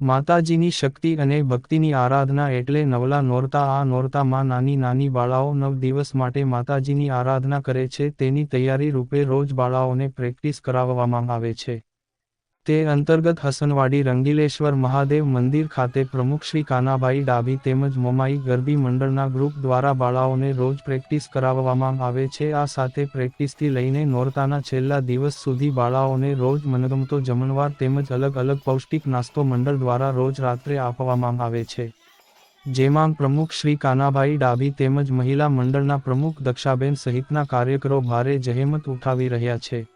માતાજીની શક્તિ અને ભક્તિની આરાધના એટલે નવલા નોરતા, આ નોરતામાં નાની નાની બાળાઓ નવ દિવસ માટે માતાજીની આરાધના કરે છે. તેની તૈયારી રૂપે રોજ બાળાઓને પ્રેક્ટિસ કરાવવામાં આવે છે. તે અંતર્ગત હસનવાડી, રંગીલેશ્વર મહાદેવ મંદિર ખાતે પ્રમુખ શ્રી કાનાભાઈ ડાભી તેમજ મોમાઈ ગરબી મંડળના ગ્રુપ દ્વારા બાળાઓને રોજ પ્રેક્ટિસ કરાવવામાં આવે છે. આ સાથે પ્રેક્ટિસથી લઈને નોરતાના છેલ્લા દિવસ સુધી બાળાઓને રોજ મનગમતો જમણવાર તેમજ અલગ અલગ પૌષ્ટિક નાસ્તો મંડળ દ્વારા રોજ રાત્રે આપવામાં આવે છે. જેમાં પ્રમુખ શ્રી કાનાભાઈ ડાભી તેમજ મહિલા મંડળના પ્રમુખ દક્ષાબેન સહિતના કાર્યકરો ભારે જહેમત ઉઠાવી રહ્યા છે.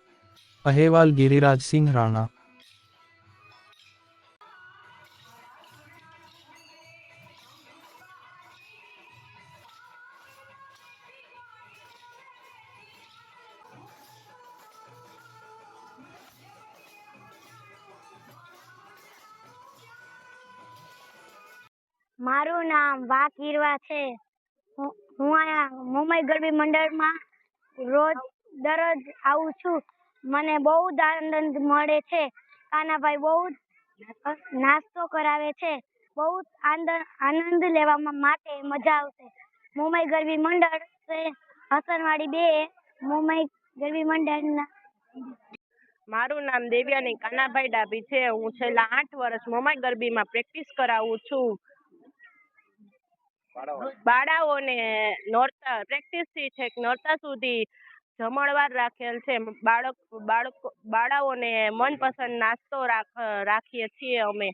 અહેવાલ ગિરિરાજસિંહ રાણા મારું નામ વા કીરવા છે. હું અહીંયા મુંબઈ ગરબી મંડળમાં રોજ દરરોજ આવું છું. મને બહુ જ આનંદ મળે છે. કાનાભાઈ બહુ જ નાસ્તો કરાવે છે. બહુ આનંદ આનંદ લેવામાં માટે મજા આવશે. મુંબઈ ગરબી મંડળ હસનવાડી બે, મુંબઈ ગરબી મંડળના. મારું નામ દેવ્યાની કાનાભાઈ ડાભી છે. હું છેલ્લા આઠ વર્ષ મોમાઈ ગરબીમાં પ્રેક્ટિસ કરાવું છું. બાળાઓને નોરતા પ્રેક્ટિસથી છેક નોરતા સુધી જમણવાર રાખેલ છે. બાળક, બાળકો, બાળાઓને મનપસંદ નાસ્તો રાખ, રાખીએ છીએ અમે.